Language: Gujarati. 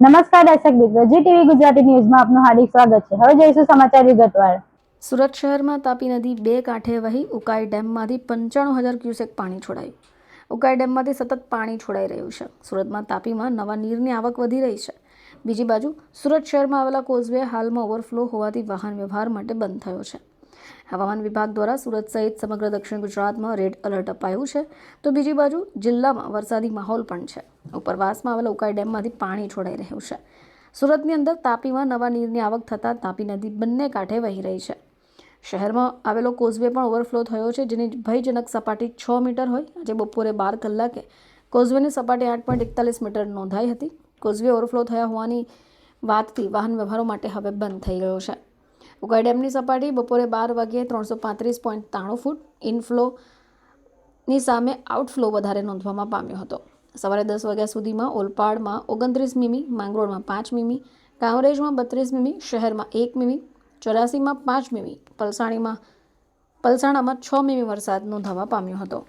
નમસ્કાર દર્શક મિત્રો, જી ટીવી ગુજરાતી ન્યૂઝમાં આપનું હાર્દિક સ્વાગત છે. હવે જોઈશું સમાચાર વિગતવાર. સુરત શહેરમાં તાપી નદી બે કાંઠે વહી ઉકાઈ ડેમમાંથી પંચાણું હજાર ક્યુસેક પાણી છોડાયું. ઉકાઈ ડેમમાંથી સતત પાણી છોડાઈ રહ્યું છે. સુરતમાં તાપીમાં નવા નીરની આવક વધી રહી છે. બીજી બાજુ, સુરત શહેરમાં આવેલા કોઝવે હાલમાં ઓવરફ્લો હોવાથી વાહન વ્યવહાર માટે બંધ થયો છે. હવામાન વિભાગ દ્વારા સુરત સહિત સમગ્ર દક્ષિણ ગુજરાતમાં રેડ એલર્ટ અપાયું છે. તો બીજી બાજુ, જિલ્લામાં વરસાદી માહોલ પણ છે. ઉપરવાસમાં આવેલા ઉકાઈ ડેમમાંથી પાણી છોડાઈ રહ્યું છે. સુરતની અંદર તાપીમાં નવા નીરની આવક થતાં તાપી નદી બંને કાંઠે વહી રહી છે. શહેરમાં આવેલો કોઝવે પણ ઓવરફ્લો થયો છે, જેની ભયજનક સપાટી છ મીટર હોય. આજે બપોરે બાર કલાકે કોઝવેની સપાટી આઠ પોઈન્ટ એકતાલીસ મીટર નોંધાઈ હતી. કોઝવે ઓવરફ્લો થયા હોવાની વાતથી વાહન વ્યવહારો માટે હવે બંધ થઈ ગયો છે. ઉકાઈ ડેમની સપાટી બપોરે બાર વાગ્યે ત્રણસો પાંત્રીસ પોઈન્ટ ત્રાણું ફૂટ. ઇનફ્લોની સામે આઉટફ્લો વધારે નોંધવામાં પામ્યો હતો. સવારે દસ વાગ્યા સુધીમાં ઓલપાડમાં ઓગણત્રીસ મીમી, માંગરોળમાં પાંચ મીમી, કાંવરેજમાં બત્રીસ મીમી, શહેરમાં એક મીમી, ચોરાસીમાં પાંચ મીમી, પલસાણીમાં, પલસાણામાં છ મીમી વરસાદ નોંધાવા પામ્યો હતો.